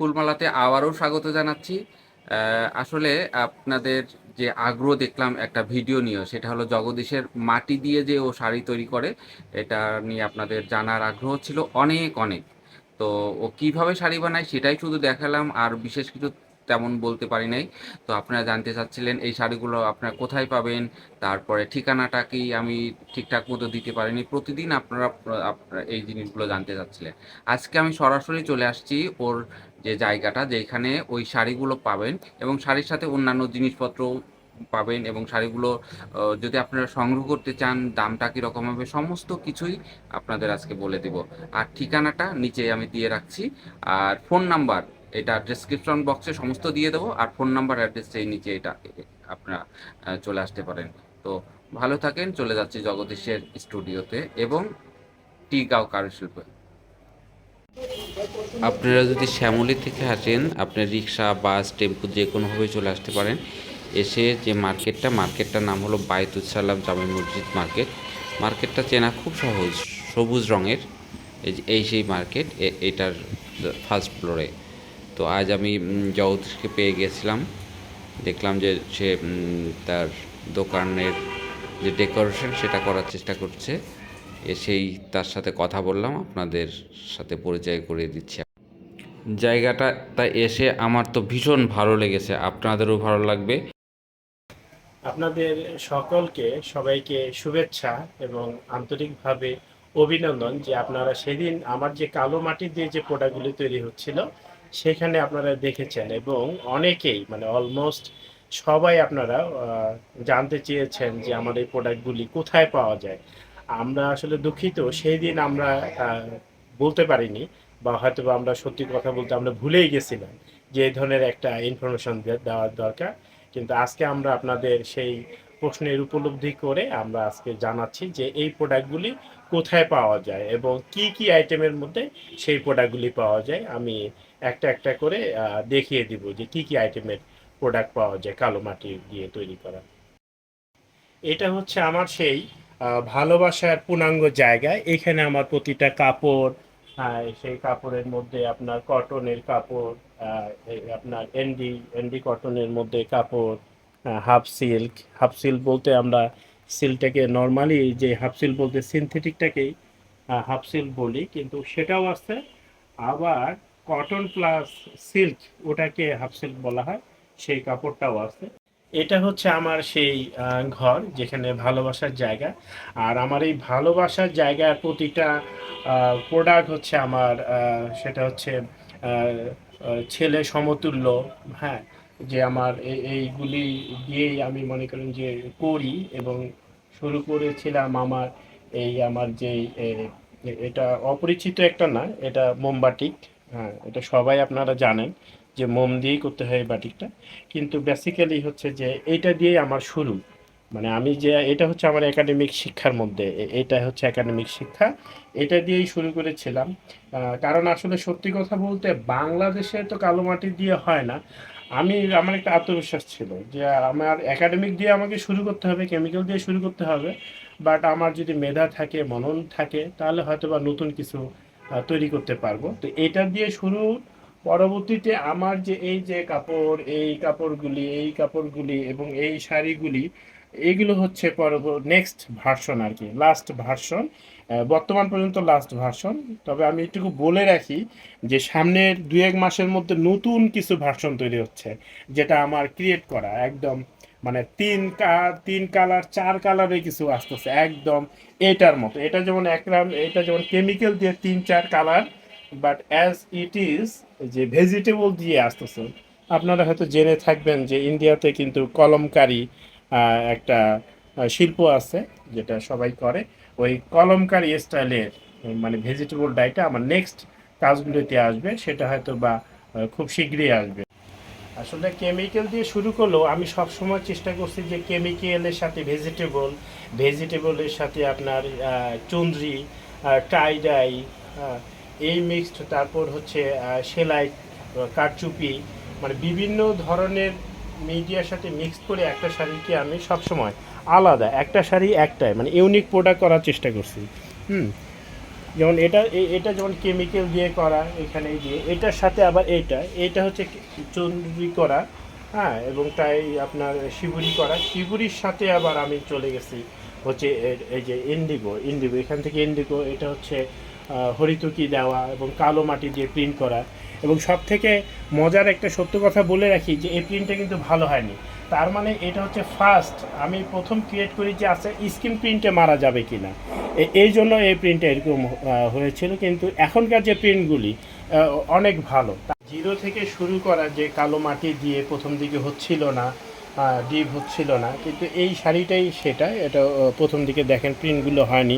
ফুলমালাতে আবারও স্বাগত জানাচ্ছি। আসলে আপনাদের যে আগ্রহ দেখলাম একটা ভিডিও নিয়ে সেটা হলো জগদীশের মাটি দিয়ে যে ও শাড়ি তৈরি করে, এটা নিয়ে আপনাদের জানার আগ্রহ ছিল অনেক অনেক। তো ও কীভাবে শাড়ি বানায় সেটাই শুধু দেখালাম, আর বিশেষ কিছু তেমন বলতে পারি নাই। তো আপনারা জানতে চাচ্ছিলেন এই শাড়িগুলো আপনারা কোথায় পাবেন, তারপরে ঠিকানাটা কি আমি ঠিকঠাক মতো দিতে পারিনি, প্রতিদিন আপনারা এই জিনিসগুলো জানতে চাচ্ছিলেন। আজকে আমি সরাসরি চলে আসছি ওর যে জায়গাটা যেখানে ওই শাড়িগুলো পাবেন এবং শাড়ির সাথে অন্যান্য জিনিসপত্র পাবেন এবং শাড়িগুলো যদি আপনারা সংগ্রহ করতে চান, দামটা কীরকম হবে, সমস্ত কিছুই আপনাদের আজকে বলে দেব। আর ঠিকানাটা নিচে আমি দিয়ে রাখছি। আর ফোন নাম্বার, এটা ডেসক্রিপশন বক্সে সমস্ত দিয়ে দেবো। আর ফোন নাম্বার অ্যাড্রেস এই নিচে এটা, আপনারা চলে আসতে পারেন। তো ভালো থাকেন, চলে যাচ্ছি জগদীশের স্টুডিওতে এবং টি গাঁও কারুশিল্পে। আপনারা যদি শ্যামলী থেকে আসেন, আপনার রিক্সা, বাস, টেম্পু যে কোনোভাবে চলে আসতে পারেন, এসে যে মার্কেটটা, মার্কেটটার নাম হলো বায়তুল জামে মসজিদ মার্কেট। মার্কেটটা চেনা খুব সহজ, সবুজ রঙের, এই সেই মার্কেট এটার ফার্স্ট ফ্লোরে। তো আজ আমি জগদীশকে পেয়ে গেছিলাম। দেখলাম যে সে তার দোকানের যে ডেকোরেশন, সেটা করার চেষ্টা করছে। এসেই তার সাথে কথা বললাম, আপনাদের সাথে পরিচয় করিয়ে দিচ্ছি। জায়গাটা, তাই এসে আমার তো ভীষণ ভালো লেগেছে। আপনাদেরও ভালো লাগবে। আপনাদের সকলকে সবাইকে শুভেচ্ছা এবং আন্তরিকভাবে অভিনন্দন যে আপনারা সেদিন আমার যে কালো মাটি দিয়ে যে প্রোডাক্টগুলি তৈরি হচ্ছিল, সেখানে আপনারা দেখেছেন এবং অনেকেই মানে অলমোস্ট সবাই আপনারা জানতে চেয়েছেন যে আমার এই প্রোডাক্টগুলি কোথায় পাওয়া যায়। আমরা আসলে দুঃখিত, সেই দিন আমরা বলতে পারিনি। বা হয়তো আমরা সত্যি কথা বলতে আমরা ভুলেই গেছিলাম যে এই ধরনের একটা ইনফরমেশন দেওয়ার দরকার। কিন্তু আজকে আমরা আপনাদের সেই প্রশ্নের উপলব্ধি করে আমরা আজকে জানাচ্ছি যে এই প্রোডাক্টগুলি কোথায় পাওয়া যায় এবং কি কি আইটেমের মধ্যে সেই প্রোডাক্টগুলি পাওয়া যায়। আমি একটা একটা করে দেখিয়ে দিব যে কি কি আইটেমের প্রোডাক্ট পাওয়া যায় কালো মাটি দিয়ে তৈরি করা। এটা হচ্ছে আমার সেই ভালোবাসার পূর্ণাঙ্গ জায়গা। এখানে আমার প্রতিটা কাপড় সেই কাপড়ের মধ্যে আপনার কটনের কাপড় আপনার এনডি এনডি কটনের মধ্যে কাপড় হাফ সিল্ক হাফ সিল্ক বলতে আমরা সিল্কটাকে নর্মালি যে হাফ সিল্ক বলতে সিনথেটিকটাকেই হাফ সিল্ক বলি, কিন্তু সেটাও আছে। আবার কটন প্লাস সিল্ক ওটাকে হাফ সিল্ক বলা হয়, সেই কাপড়টাও আছে। এটা হচ্ছে আমার সেই ঘর যেখানে ভালোবাসার জায়গা। আর আমার এই ভালোবাসার জায়গার প্রতিটা প্রোডাক্ট হচ্ছে আমার সেটা হচ্ছে ছেলে সমতুল্য হ্যাঁ যে আমার এই- এইগুলি দিয়েই আমি মনে করেন যে করি এবং শুরু করেছিলাম আমার এই আমার যে এটা অপরিচিত একটা না, এটা মোমবাটিক হ্যাঁ এটা সবাই আপনারা জানেন। যে মোম দিয়েই করতে হয় এই বাটিকটা। কিন্তু বেসিক্যালি হচ্ছে যে এইটা দিয়েই আমার শুরু। মানে আমি যে, এটা হচ্ছে আমার একাডেমিক শিক্ষার মধ্যে। এটা হচ্ছে একাডেমিক শিক্ষা। এটা দিয়েই শুরু করেছিলাম। কারণ আসলে সত্যি কথা বলতে বাংলাদেশে তো কালো মাটি দিয়ে হয় না। আমি, আমার একটা আত্মবিশ্বাস ছিল যে আমার একাডেমিক দিয়ে আমাকে শুরু করতে হবে কেমিক্যাল দিয়ে শুরু করতে হবে। বাট আমার যদি মেধা থাকে, মনন থাকে, তাহলে হয়তো বা নতুন কিছু তৈরি করতে পারব। তো এটা দিয়ে শুরু পরবর্তীতে আমার যে এই যে কাপড়, এই কাপড়গুলি এই কাপড়গুলি এবং এই শাড়িগুলি এইগুলো হচ্ছে পরবর্তী নেক্সট ভার্সন আর কি লাস্ট ভার্সন বর্তমান পর্যন্ত লাস্ট ভার্সন তবে আমি একটু বলে রাখি যে সামনের দু এক মাসের মধ্যে নতুন কিছু ভার্সন তৈরি হচ্ছে, যেটা আমার ক্রিয়েট করা একদম মানে তিন কা, তিন কালার চার কালারে কিছু আসতেছে, একদম এটার মতো। এটা যেমন একরাম, এটা যেমন কেমিক্যাল দিয়ে তিন চার colour but as it is যে ভেজিটেবল দিয়ে আসতেছে, আপনারা হয়তো জেনে থাকবেন যে ইন্ডিয়াতে কিন্তু কলমকারি একটা শিল্প আছে, যেটা সবাই করে। ওই কলমকারি স্টাইলের মানে ভেজিটেবল ডাইটা আমার নেক্সট কাজগুলোতে আসবে, সেটা হয়তো বা খুব শীঘ্রই আসবে। আসলে কেমিক্যাল দিয়ে শুরু করলেও আমি সবসময় চেষ্টা করছি যে কেমিক্যালের সাথে ভেজিটেবল ভেজিটেবলের সাথে আপনার চুন্দ্রি টাইডাই টাই ডাই এই মিক্সড তারপর হচ্ছে সেলাই, কারচুপি মানে বিভিন্ন ধরনের মিডিয়ার সাথে মিক্স করে একটা শাড়িকে আমি সবসময় আলাদা, একটা শাড়ি একটাই মানে ইউনিক প্রোডাক্ট করার চেষ্টা করছি। হুম? যেমন এটা এটা যেমন কেমিক্যাল দিয়ে করা, এখানে দিয়ে এটার সাথে আবার এটা এটা হচ্ছে চুনরি করা হ্যাঁ এবং তাই আপনার শিবুরি করা, শিবুরির সাথে আবার আমি চলে গেছি হচ্ছে এই যে ইন্ডিগো ইন্ডিগো, এখান থেকে ইন্ডিগো, এটা হচ্ছে হরিতকি দেওয়া এবং কালো মাটি দিয়ে প্রিন্ট করা। এবং সব থেকে মজার একটা সত্য কথা বলে রাখি যে, এই প্রিন্টটা কিন্তু ভালো হয়নি। তার মানে এটা হচ্ছে ফার্স্ট আমি প্রথম ক্রিয়েট করি যে আছে স্ক্রিন প্রিন্টে মারা যাবে কিনা। এ- এই জন্য এই প্রিন্টটা এরকম হয়েছিল, কিন্তু এখনকার যে প্রিন্টগুলি অনেক ভালো। জিরো থেকে শুরু করা যে কালো মাটি দিয়ে প্রথম দিকে হচ্ছিল না ডিপ হচ্ছিল না। কিন্তু এই শাড়িটাই সেটা, এটা প্রথম দিকে দেখেন প্রিন্টগুলো হয়নি।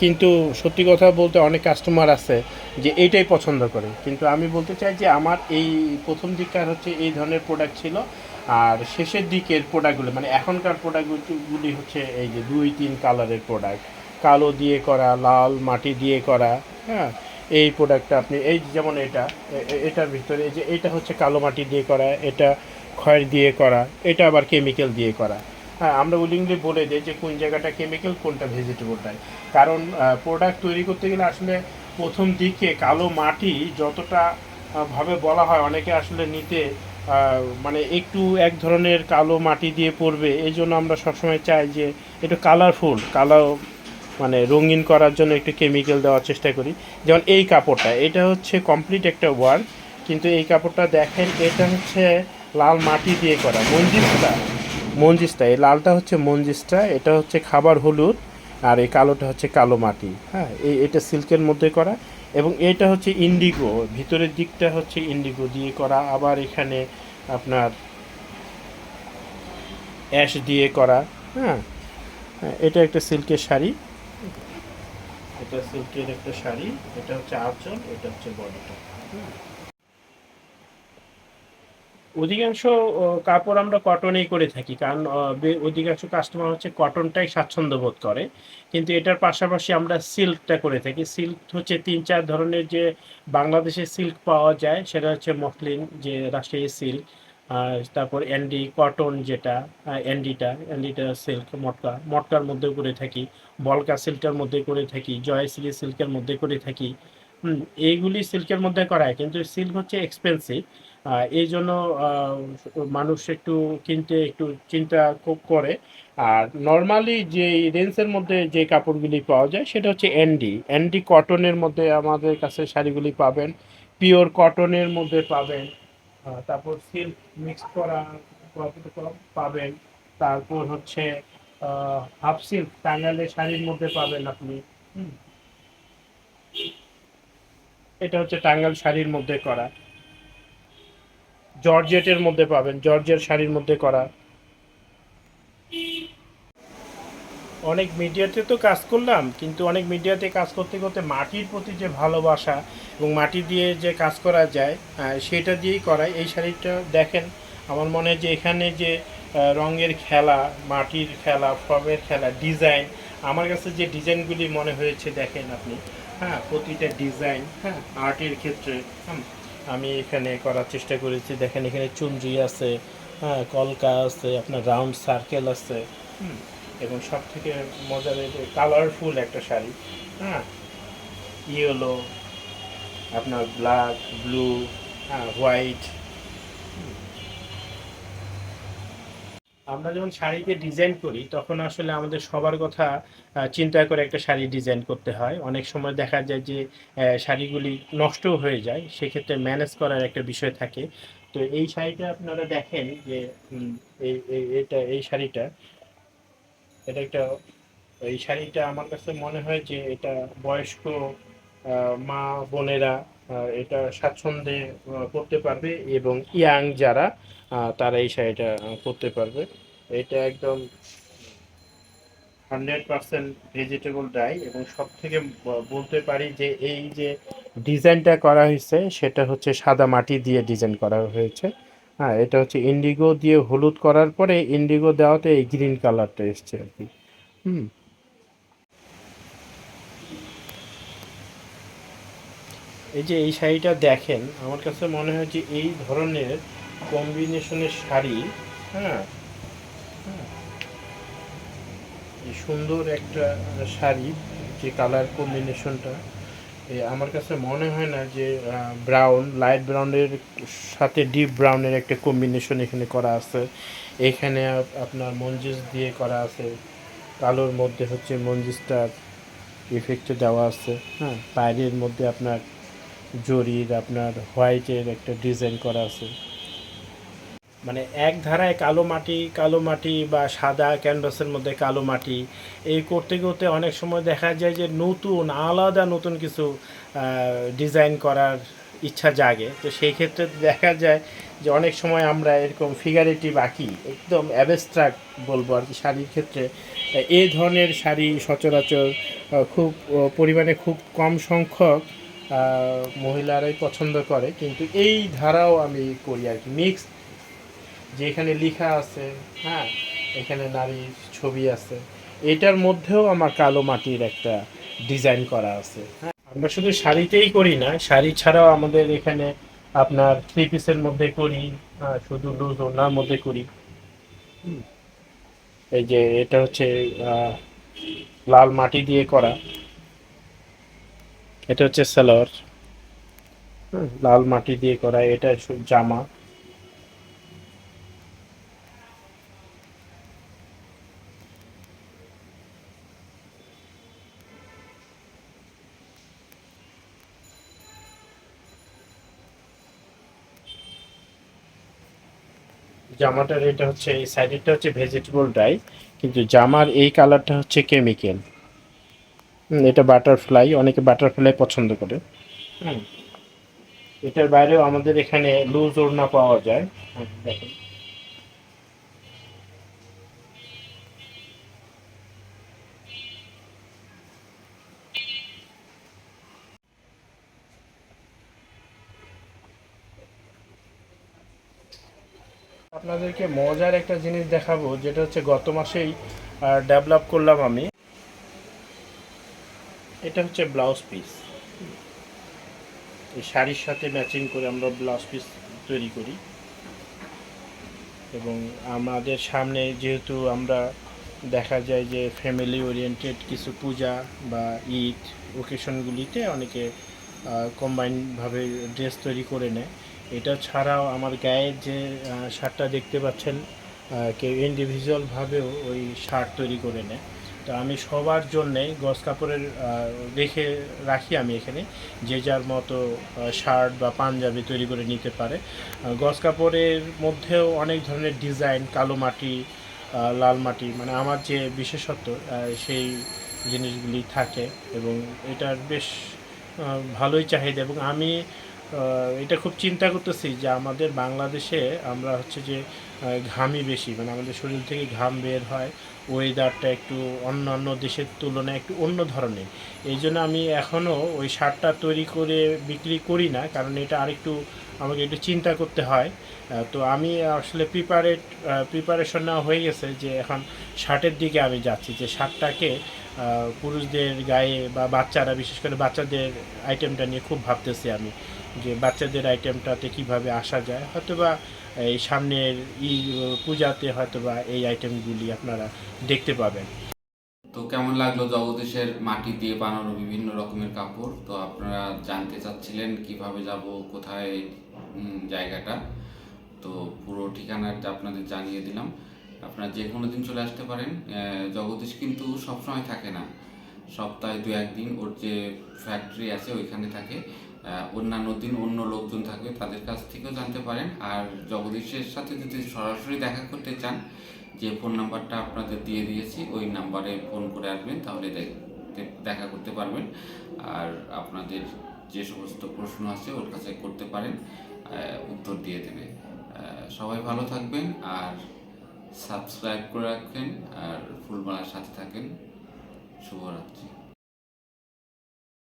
কিন্তু সত্যি কথা বলতে অনেক কাস্টমার আছে যে এইটাই পছন্দ করে। কিন্তু আমি বলতে চাই যে আমার এই প্রথম দিককার হচ্ছে এই ধরনের প্রোডাক্ট ছিল। আর শেষের দিকের প্রোডাক্টগুলো মানে এখনকার প্রোডাক্টগুলি হচ্ছে এই যে দুই, তিন কালারের প্রোডাক্ট কালো দিয়ে করা, লাল মাটি দিয়ে করা হ্যাঁ? এই প্রোডাক্টটা আপনি, এই যেমন এটা এটার ভিতরে এই যে এটা হচ্ছে কালো মাটি দিয়ে করা, এটা খয়ের দিয়ে করা, এটা আবার কেমিক্যাল দিয়ে করা। হ্যাঁ আমরা উইলিংলি বলে দিই যে কোন জায়গাটা কেমিক্যাল কোনটা ভেজিটেবলটাই কারণ প্রোডাক্ট তৈরি করতে গেলে আসলে প্রথম দিকে কালো মাটি যতটা ভাবে বলা হয়, অনেকে আসলে নিতে মানে একটু এক ধরনের কালো মাটি দিয়ে পড়বে এই জন্য আমরা সবসময় চাই যে একটু কালারফুল কালো মানে রঙিন করার জন্য একটু কেমিক্যাল দেওয়ার চেষ্টা করি। যেমন এই কাপড়টা, এটা হচ্ছে কমপ্লিট একটা ওয়ার্ক কিন্তু এই কাপড়টা দেখেন, এটা হচ্ছে লাল মাটি দিয়ে করা মঞ্জিস্তা মঞ্জিস্তা এই লালটা হচ্ছে মঞ্জিস্তা এটা হচ্ছে খাবার হলুদ আর এই কালোটা হচ্ছে কালো মাটি হ্যাঁ এই এটা সিল্কের মধ্যে করা এবং এটা হচ্ছে ইন্ডিগো ভিতরের দিকটা হচ্ছে ইন্ডিগো দিয়ে করা আবার এখানে আপনার অ্যাশ দিয়ে করা হ্যাঁ হ্যাঁ, এটা একটা সিল্কের শাড়ি এটা সিল্কের একটা শাড়ি এটা হচ্ছে আঁচল এটা হচ্ছে বডিটা অধিকাংশ কাপড় আমরা কটনেই করে থাকি। কারণ অধিকাংশ কাস্টমার হচ্ছে কটনটাই স্বাচ্ছন্দ্য বোধ করে। কিন্তু এটার পাশাপাশি আমরা সিল্কটা করে থাকি। সিল্ক হচ্ছে তিন চার ধরনের যে বাংলাদেশে সিল্ক পাওয়া যায়, সেটা হচ্ছে মফলিন যে রাজশাহী সিল্ক তারপর এনডি কটন যেটা এনডিটা এনডিটা সিল্ক মটকা, মটকার মধ্যে করে থাকি। বলকা সিল্কের মধ্যে করে থাকি জয়শ্রী সিল্কের মধ্যে করে থাকি। এইগুলি সিল্কের মধ্যে করায় কিন্তু সিল্ক হচ্ছে এক্সপেন্সিভ এই জন্য মানুষ একটু কিনতে, একটু চিন্তা খুব করে। আর নর্মালি যে রেঞ্জের মধ্যে যে কাপড়গুলি পাওয়া যায়, সেটা হচ্ছে এনডি এনডি কটনের মধ্যে আমাদের কাছে শাড়িগুলি পাবেন পিওর কটনের মধ্যে পাবেন তারপর সিল্ক মিক্স করা পাবেন, তারপর হচ্ছে হাফ সিল্ক টাঙ্গালের শাড়ির মধ্যে পাবেন আপনি। এটা হচ্ছে টাঙ্গাল শাড়ির মধ্যে করা। জর্জেটের মধ্যে পাবেন, জর্জের শাড়ির মধ্যে করা। অনেক মিডিয়াতে তো কাজ করলাম, কিন্তু অনেক মিডিয়াতে কাজ করতে করতে মাটির প্রতি যে ভালোবাসা এবং মাটি দিয়ে যে কাজ করা যায় সেটা দিয়েই করাই এই শাড়িটা দেখেন, আমার মনে হয় যে এখানে যে রঙের খেলা, মাটির খেলা ফর্মের খেলা, ডিজাইন, আমার কাছে যে ডিজাইনগুলি মনে হয়েছে, দেখেন আপনি। হ্যাঁ প্রতিটা ডিজাইন হ্যাঁ আর্টের ক্ষেত্রে আমি এখানে করার চেষ্টা করেছি। দেখেন এখানে চুনরি আছে হ্যাঁ কলকা আছে, আপনার রাউন্ড সার্কেল আছে। এবং সব থেকে মজার কালারফুল একটা শাড়ি হ্যাঁ ইয়েলো, আপনার ব্ল্যাক, ব্লু হ্যাঁ হোয়াইট। আমরা যখন শাড়িতে ডিজাইন করি, তখন আসলে আমাদের সবার কথা চিন্তা করে একটা শাড়ি ডিজাইন করতে হয়। অনেক সময় দেখা যায় যে শাড়িগুলি নষ্টও হয়ে যায়, সেক্ষেত্রে ম্যানেজ করার একটা বিষয় থাকে। তো এই শাড়িটা আপনারা দেখেন যে এটা, এই শাড়িটা, এটা একটা, এই শাড়িটা আমার কাছে মনে হয় যে এটা বয়স্ক মা বোনেরা এটা স্বাচ্ছন্দ্যে করতে পারবে এবং ইয়াং যারা তারা এই শাড়িটা করতে পারবে। এটা একদম হান্ড্রেড পার্সেন্ট ভেজিটেবল ডাই এবং সব থেকে বলতে পারি যে এই যে ডিজাইনটা করা হয়েছে, সেটা হচ্ছে সাদা মাটি দিয়ে ডিজাইন করা হয়েছে। হ্যাঁ এটা হচ্ছে ইন্ডিগো দিয়ে হলুদ করার পরে ইন্ডিগো দেওয়াতে এই গ্রিন কালারটা এসছে আর কি। হুম। এই যে এই শাড়িটা দেখেন আমার কাছে মনে হয় যে এই ধরনের কম্বিনেশনের শাড়ি হ্যাঁ? হ্যাঁ, সুন্দর একটা শাড়ি যে কালার কম্বিনেশনটা আমার কাছে মনে হয় না যে ব্রাউন লাইট ব্রাউনের সাথে ডিপ ব্রাউনের একটা কম্বিনেশন এখানে করা আছে। এখানে আপনার মঞ্জিস দিয়ে করা আছে। কালোর মধ্যে হচ্ছে মঞ্জিসটার ইফেক্টে দেওয়া আছে। হ্যাঁ বাইরের মধ্যে আপনার জরির আপনার হোয়াইটের একটা ডিজাইন করা আছে। মানে এক ধারায় কালো মাটি কালো মাটি বা সাদা ক্যানভাসের মধ্যে কালো মাটি, এই করতে করতে অনেক সময় দেখা যায় যে নতুন, আলাদা নতুন কিছু ডিজাইন করার ইচ্ছা জাগে। তো সেই ক্ষেত্রে দেখা যায় যে অনেক সময় আমরা এরকম ফিগারেটিভ আঁকি, একদম অ্যাবস্ট্রাক্ট বলব আর কি শাড়ির ক্ষেত্রে। এই ধরনের শাড়ি সচরাচর খুব পরিমাণে খুব কম সংখ্যক মহিলারাই পছন্দ করে, কিন্তু এই ধারাও আমি করি আর কি। মিক্স যেখানে লেখা আছে হ্যাঁ এখানে নারীর ছবি আছে, এটার মধ্যেও আমার কালো মাটির একটা ডিজাইন করা আছে। হ্যাঁ আমরা শুধু শাড়িতেই করি না, শাড়ি ছাড়াও আমাদের এখানে আপনার থ্রি পিসের মধ্যে করি শুধু লুজ ওনার মধ্যে করি। এই যে এটা হচ্ছে লাল মাটি দিয়ে করা। এটা হচ্ছে সালোয়ার লাল মাটি দিয়ে করা, এটা জামা। জামাটার এটা হচ্ছে, এই সাইডেরটা হচ্ছে ভেজিটেবল ডাই কিন্তু জামার এই কালারটা হচ্ছে কেমিক্যাল এটা বাটারফ্লাই অনেকে বাটারফ্লাই পছন্দ করে। হুম। এটার বাইরেও আমাদের এখানে লুজ ওড়না পাওয়া যায়। আপনাদেরকে মজার একটা জিনিস দেখাবো, যেটা হচ্ছে গত মাসেই ডেভেলপ করলাম আমি। এটা হচ্ছে ব্লাউজ পিস এই শাড়ির সাথে ম্যাচিং করে আমরা ব্লাউজ পিস তৈরি করি। এবং আমাদের সামনে যেহেতু আমরা দেখা যায় যে ফ্যামিলি ওরিয়েন্টেড কিছু পূজা বা ঈদ ওকেশনগুলিতে অনেকে কম্বাইনভাবে ড্রেস তৈরি করে নেয়। এটা ছাড়াও আমার গায়ে যে শার্টটা দেখতে পাচ্ছেন কেউ ইন্ডিভিজুয়ালভাবেও ওই শার্ট তৈরি করে নেয়। তো আমি সবার জন্যে গস কাপড়ের রেখে রাখি আমি এখানে, যে যার মতো শার্ট বা পাঞ্জাবি তৈরি করে নিতে পারে। গস কাপড়ের মধ্যেও অনেক ধরনের ডিজাইন, কালো মাটি লাল মাটি মানে আমার যে বিশেষত্ব সেই জিনিসগুলি থাকে এবং এটার বেশ ভালোই চাহিদা এবং আমি এটা খুব চিন্তা করতেছি যে আমাদের বাংলাদেশে আমরা হচ্ছে যে আহ, ঘামি বেশি। মানে আমাদের শরীর থেকে ঘাম বের হয় ওয়েদারটা একটু অন্য অন্য দেশের তুলনায় একটু অন্য ধরনের। এই জন্য আমি এখনও ওই শার্টটা তৈরি করে বিক্রি করি না কারণ এটা আরেকটু আমাকে একটু চিন্তা করতে হয়। তো আমি আসলে প্রিপারেট প্রিপারেশন নেওয়া হয়ে গেছে যে এখন শার্টের দিকে আমি যাচ্ছি যে শার্টটাকে পুরুষদের গায়ে বা বাচ্চারা বিশেষ করে বাচ্চাদের আইটেমটা নিয়ে খুব ভাবতেছি আমি। যে বাচ্চাদের আইটেমটাতে কীভাবে আসা যায়, হয়তোবা এই সামনের ই, পূজাতে হয়তোবা এই আইটেমগুলি আপনারা দেখতে পাবেন। তো কেমন লাগল জগদীশের মাটি দিয়ে বানানো বিভিন্ন রকমের কাপড়? তো আপনারা জানতে চাচ্ছিলেন কীভাবে যাব, কোথায় জায়গাটা। তো পুরো ঠিকানাটা আপনাদের জানিয়ে দিলাম। আপনারা যে কোনো দিন চলে আসতে পারেন। জগদীশ কিন্তু সবসময় থাকে না। সপ্তাহে দু একদিন ওর যে ফ্যাক্টরি আছে ওইখানে থাকে। অন্যান্য দিন অন্য লোকজন থাকবে তাদের কাছ থেকেও জানতে পারেন। আর জগদীশের সাথে যদি সরাসরি দেখা করতে চান, যে ফোন নাম্বারটা আপনাদের দিয়ে দিয়েছি, ওই নাম্বারে ফোন করে আসবেন, তাহলে দেখ- করতে পারবেন। আর আপনাদের যে সমস্ত প্রশ্ন আছে, ওর কাছে করতে পারেন উত্তর দিয়ে দেবে। সবাই ভালো থাকবেন, আর সাবস্ক্রাইব করে রাখবেন আর ফুলমালার সাথে থাকেন। শুভরাত্রি।